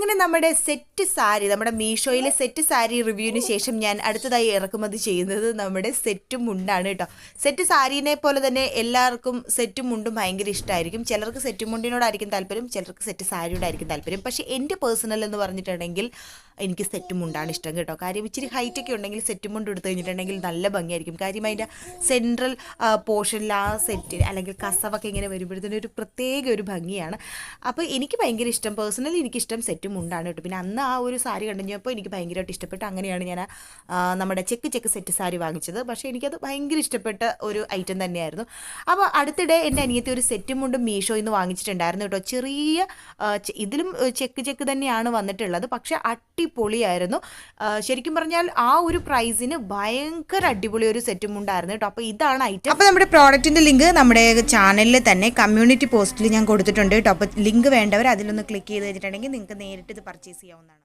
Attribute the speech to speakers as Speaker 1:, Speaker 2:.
Speaker 1: അങ്ങനെ നമ്മുടെ സെറ്റ് സാരി നമ്മുടെ മീഷോയിലെ സെറ്റ് സാരി റിവ്യൂവിന് ശേഷം ഞാൻ അടുത്തതായി ഇറക്കുമതി ചെയ്യുന്നത് നമ്മുടെ സെറ്റ് മുണ്ടാണ് കേട്ടോ. സെറ്റ് സാരീനെ പോലെ തന്നെ എല്ലാവർക്കും സെറ്റ് മുണ്ടും ഭയങ്കര ഇഷ്ടമായിരിക്കും ചിലർക്ക് സെറ്റ് മുണ്ടിനോടായിരിക്കും താല്പര്യം ചിലർക്ക് സെറ്റ് സാരിയോടായിരിക്കും താല്പര്യം. പക്ഷേ എന്റെ പേഴ്സണൽ എന്ന് പറഞ്ഞിട്ടുണ്ടെങ്കിൽ എനിക്ക് സെറ്റ് മുണ്ടാണ് ഇഷ്ടം കേട്ടോ. കാര്യം ഇച്ചിരി ഹൈറ്റ് ഒക്കെ ഉണ്ടെങ്കിൽ സെറ്റ് മുണ്ട് എടുത്തു കഴിഞ്ഞിട്ടുണ്ടെങ്കിൽ നല്ല ഭംഗിയായിരിക്കും. കാര്യം അതിന്റെ സെൻട്രൽ പോർഷനിൽ ആ സെറ്റ് അല്ലെങ്കിൽ കസവൊക്കെ ഇങ്ങനെ വരുമ്പോഴത്തേനും ഒരു പ്രത്യേക ഒരു ഭംഗിയാണ്. അപ്പോൾ എനിക്ക് ഭയങ്കര ഇഷ്ടം. പേഴ്സണലി എനിക്കിഷ്ടം സെറ്റ് മുണ്ടാണ് കേട്ടോ. പിന്നെ അന്ന് ആ ഒരു സാരി കണ്ടുകഴിഞ്ഞപ്പോൾ എനിക്ക് ഭയങ്കരമായിട്ട് ഇഷ്ടപ്പെട്ടു. അങ്ങനെയാണ് ഞാൻ നമ്മുടെ ചെക്ക് ചെക്ക് സെറ്റ് സാരി വാങ്ങിച്ചത്. പക്ഷേ എനിക്കത് ഭയങ്കര ഇഷ്ടപ്പെട്ട ഒരു ഐറ്റം തന്നെയായിരുന്നു. അപ്പോൾ അടുത്തിടെ എന്റെ അനിയത്തി ഒരു സെറ്റ് മുണ്ടും മീഷോയിൽ നിന്ന് വാങ്ങിച്ചിട്ടുണ്ടായിരുന്നു കേട്ടോ. ചെറിയ ഇതിലും ചെക്ക് ചെക്ക് തന്നെയാണ് വന്നിട്ടുള്ളത്. പക്ഷേ അടിപൊളിയായിരുന്നു. ശരിക്കും പറഞ്ഞാൽ ആ ഒരു പ്രൈസിന് ഭയങ്കര അടിപൊളി ഒരു സെറ്റും മുണ്ടായിരുന്നു കേട്ടോ. അപ്പോൾ ഇതാണ് ഐറ്റം അപ്പോൾ നമ്മുടെ പ്രോഡക്റ്റിന്റെ ലിങ്ക് നമ്മുടെ ചാനലിൽ തന്നെ കമ്മ്യൂണിറ്റി പോസ്റ്റിൽ ഞാൻ കൊടുത്തിട്ടുണ്ട് കേട്ടോ. അപ്പോൾ ലിങ്ക് വേണ്ടവർ അതിലൊന്ന് ക്ലിക്ക് ചെയ്ത് വെച്ചിട്ടുണ്ടെങ്കിൽ നിങ്ങൾക്ക് നേരിട്ട് ഇത് പർച്ചേസ് ചെയ്യാവുന്നതാണ്.